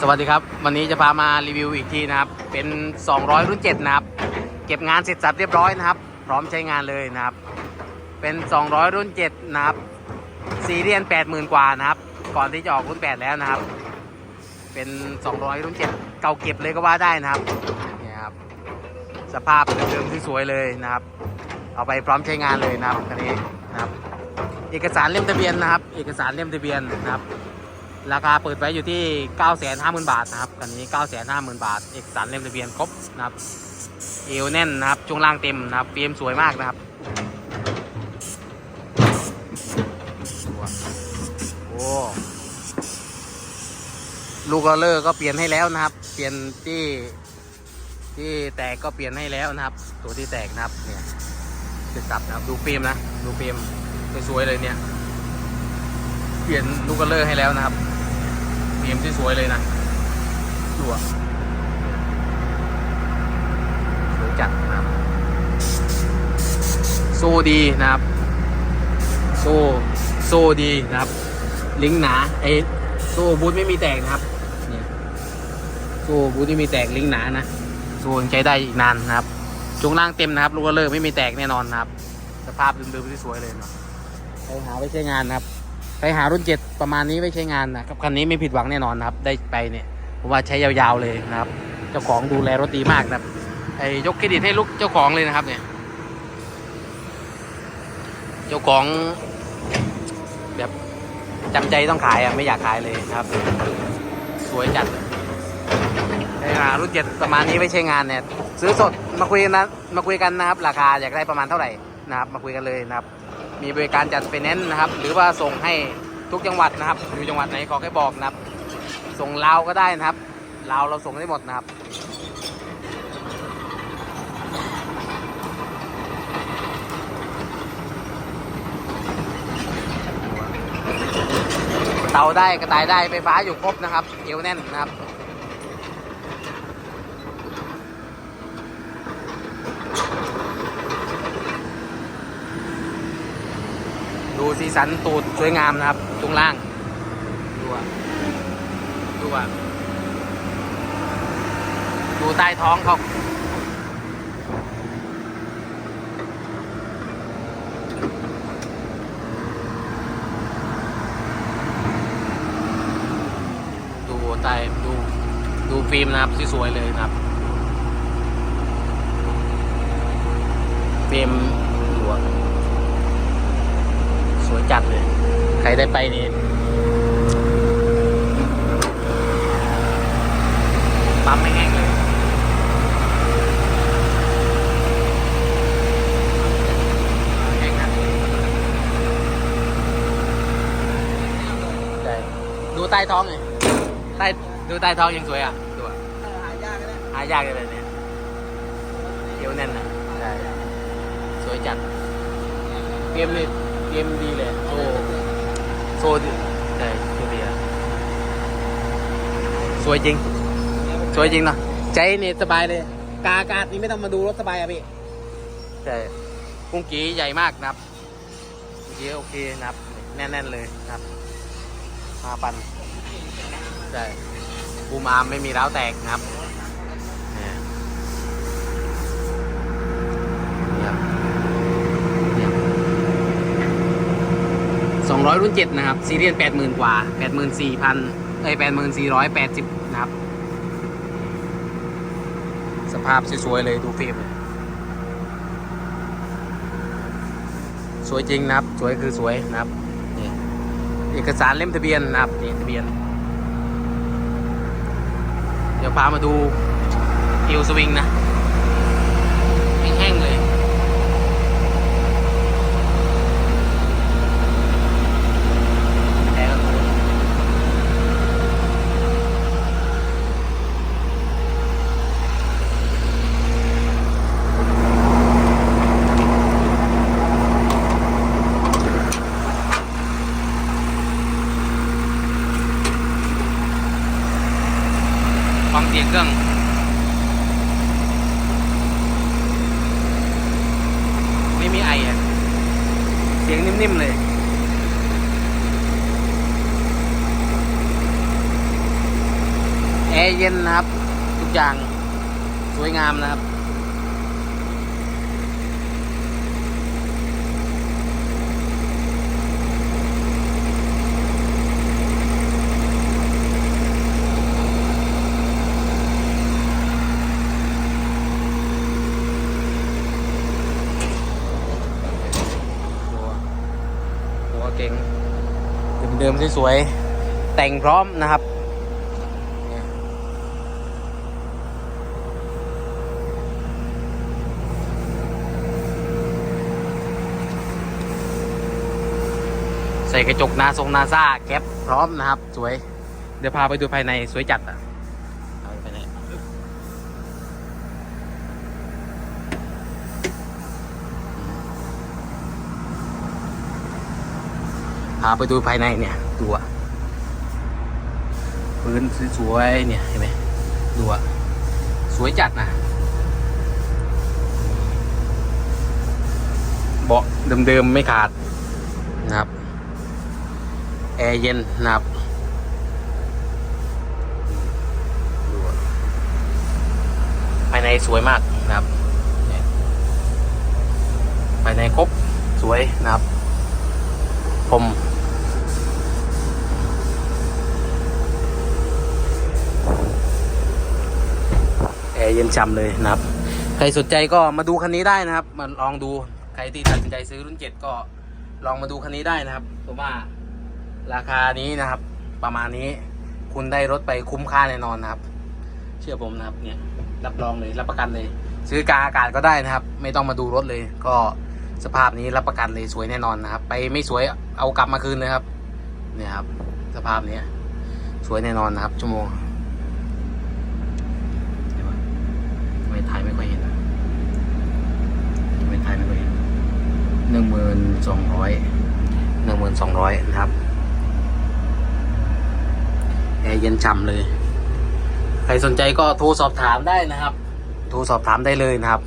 สวัสดีครับ วันนี้จะพามารีวิวอีกทีนะครับ เป็น 200 รุ่น 7 นะครับ เก็บงานเสร็จสับเรียบร้อยนะครับ พร้อมใช้งานเลยนะครับ เป็น 200 รุ่น 7 นะครับซีเรียน 80,000 กว่านะครับ ก่อนที่จะออกรุ่น 8 แล้วนะครับ เป็น 200 รุ่น 7 เก่าเก็บเลยก็ว่าได้นะครับนี่ครับ สภาพเดิมๆสวยเลยนะครับ เอาไปพร้อมใช้งานเลยนะครับคันนี้นะครับ เอกสารเล่มทะเบียนนะครับ เอกสารเล่มทะเบียนนะครับ ราคาเปิดไว้อยู่ที่ 950,000 บาทนะครับคันนี้ 950,000 บาท เอกสารเล่มทะเบียนครบนะครับเอวแน่นนะครับช่วงล่างเต็มนะครับเบียมสวยมากนะครับโอ้ลูกกระเลอร์ก็เปลี่ยนให้แล้วนะครับ เปลี่ยนที่ที่แตกก็เปลี่ยนให้แล้วนะครับ ตัวที่แตกนะครับเนี่ยติดตับนะครับดูฟิล์มนะ ดูฟิล์มสวยๆเลยเนี่ย เปลี่ยนลูกกระเลอร์ให้แล้วนะครับ ฟิล์มที่สวยเลยนะดูอะสวยจัดนะครับโซ่ดีนะครับ โซ่โซ่ดีนะครับ ลิงก์หนาไอ้โซ่บูทไม่มีแตกนะครับเนี่ยโซ่บูทไม่มีแตกลิงก์หนานะโซ่ยังใช้ได้อีกนานนะครับช่วงล่างเต็มนะครับลูกกระเลิกไม่มีแตกแน่นอนนะครับ สภาพเดิมๆที่สวยเลยเนาะใครหาไว้ใช้งานนะครับ ใครหารุ่นเจ็ดประมาณนี้ไว้ใช้งานนะครับคันนี้ไม่ผิดหวังแน่นอนครับ ได้ไปเนี่ยผมว่าใช้ยาวๆเลยนะครับ เจ้าของดูแลรถดีมากนะครับไอ้ยกเครดิตให้ลูกเจ้าของเลยนะครับเนี่ย เจ้าของแบบจำใจต้องขายอะไม่อยากขายเลยนะครับ สวยจัดใช้งารุ่นเจ็ดประมาณนี้ไม่ใช่งานเนี่ย ซื้อสดมาคุยกันนะมาคุยกันนะครับ ราคาอยากได้ประมาณเท่าไหร่นะครับ มาคุยกันเลยนะครับ มีบริการจัดไฟแนนซ์นะครับ หรือว่าส่งให้ทุกจังหวัดนะครับ อยู่จังหวัดไหนขอแค่บอกนะครับ ส่งลาวก็ได้นะครับลาวเราส่งได้หมดนะครับเตาได้กระต่ายได้ไฟฟ้าอยู่ครบนะครับเอวแน่นนะครับ สีสันตูดสวยงามนะครับ ตรงล่างดูอะดูอะดูใต้ท้องเขาดูใต้ดูดูฟิล์มนะครับสวยๆเลยนะครับฟิล์ม วยจัดเลย ใครได้ไปนี่ปั๊มไม่แห้งเลยแห้งนะใช่ดูใต้ท้องไงใต้ดูใต้ท้องยังสวยอะดูอะหายากเลยหายากเลยเนี่ยเกี่ยวแน่นนะใช่สวยจัดเกมนี่เก มดีเลยโซ่โซ่ดีใช่โซ่ดีอะสวยจริง สวยจริงเนาะใจนี่สบายเลย กาอากาศนี่ไม่ต้องมาดูรถสบายอะพี่ใช่กุ้งกีใหญ่มากนะครับกุ้งกีโอเคนะครับ แน่นๆเลยนะครับมาปันใช่บูมอาร์มไม่มีร้าวแตกนะครับ 200 รุ่น 7 นะครับ ซีเรียน 80,000 กว่า 84,000 เอ้ย 84,080 นะครับ สภาพสวยๆ เลยดูฟิล์มสวยจริงนะครับ สวยคือสวยนะครับนี่เอกสารเล่มทะเบียนนะครับทะเบียน เดี๋ยวพามาดูเอวสวิงนะ เครื่องไม่มีไออะเสียงนิ่มๆเลย แอร์เย็นนะครับ ทุกอย่างสวยงามนะครับ ตัว ตัวเก่งเดิมๆสวยๆแต่งพร้อมนะครับใส่กระจกนาทรงนาซาแก๊ปพร้อมนะครับ สวย เดี๋ยวพาไปดูภายในสวยจัดอะเอาไปไหน พาไปดูภายในเนี่ยดูอะพื้นสวยๆเนี่ยเห็นไหมดูอะสวยจัดนะเบาะเดิมๆไม่ขาดนะครับ แอร์เย็นนะครับดูภายในสวยมากนะครับภายในครบสวยนะครับ ผมแอร์ เย็นช่ำเลยนะครับ ใครสนใจก็มาดูคันนี้ได้นะครับ มาลองดูใครที่ตัดสินใจซื้อรุ่นเจ็ดก็ลองมาดูคันนี้ได้นะครับเพราะว่าราคานี้นะครับ ประมาณนี้คุณได้รถไปคุ้มค่าแน่นอนนะครับ เชื่อผมนะครับเนี่ยรับรองเลยรับประกันเลย ซื้อกาอากาศก็ได้นะครับ ไม่ต้องมาดูรถเลย ก็สภาพนี้รับประกันเลยสวยแน่นอนนะครับ ไปไม่สวยเอากลับมาคืนเลยครับเนี่ยครับ สภาพนี้สวยแน่นอนนะครับชั่วโมงเดี๋ยวก่อนทำ ไม่ถ่ายไม่ค่อยเห็นทำไม่ถ่ายไม่ค่อยเห็นหนึ่งหมื่นสองร้อยหนึ่งหมื่นสองร้อยนะครับแอร์เย็นฉ่ำเลย ใครสนใจก็โทรสอบถามได้นะครับ โทรสอบถามได้เลยนะครับ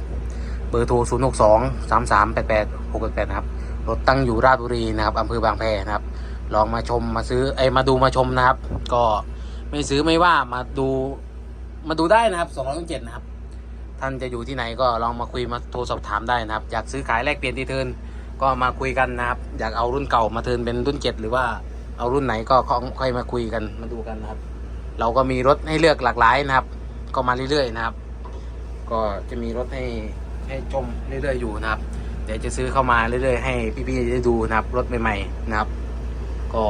เบอร์โทร 0 6 2 3 3 8 8 6 8 8นะครับ รถตั้งอยู่ราชบุรีนะครับอำเภอบางแพนะครับ ลองมาชมมาซื้อไอ้มาดูมาชมนะครับ ก็ไม่ซื้อไม่ว่ามาดูมาดูได้นะครับ207นะครับ ท่านจะอยู่ที่ไหนก็ลองมาคุยมาโทรสอบถามได้นะครับ อยากซื้อขายแลกเปลี่ยนที่เทิร์นก็มาคุยกันนะครับ อยากเอารุ่นเก่ามาเทิร์นเป็นรุ่น7หรือว่าเอารุ่นไหนก็ค่อยมาคุยกันมาดูกันนะครับ เราก็มีรถให้เลือกหลากหลายนะครับ ก็มาเรื่อยๆนะครับ ก็จะมีรถให้ให้ชมเรื่อยๆอยู่นะครับเดี๋ยวจะซื้อเข้ามาเรื่อยๆให้พี่ๆได้ดูนะครับ รถใหม่ๆนะครับ ก็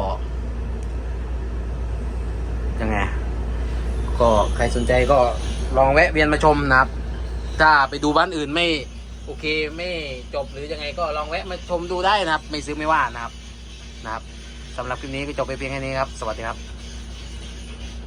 ยังไงก็ใครสนใจก็ลองแวะเวียนมาชมนะครับ ถ้าไปดูบ้านอื่นไม่โอเคไม่จบหรือยังไงก็ลองแวะมาชมดูได้นะครับ ไม่ซื้อไม่ว่านะครับนะครับสำหรับคลิปนี้ก็จบไปเพียงแค่นี้ครับ สวัสดีครับ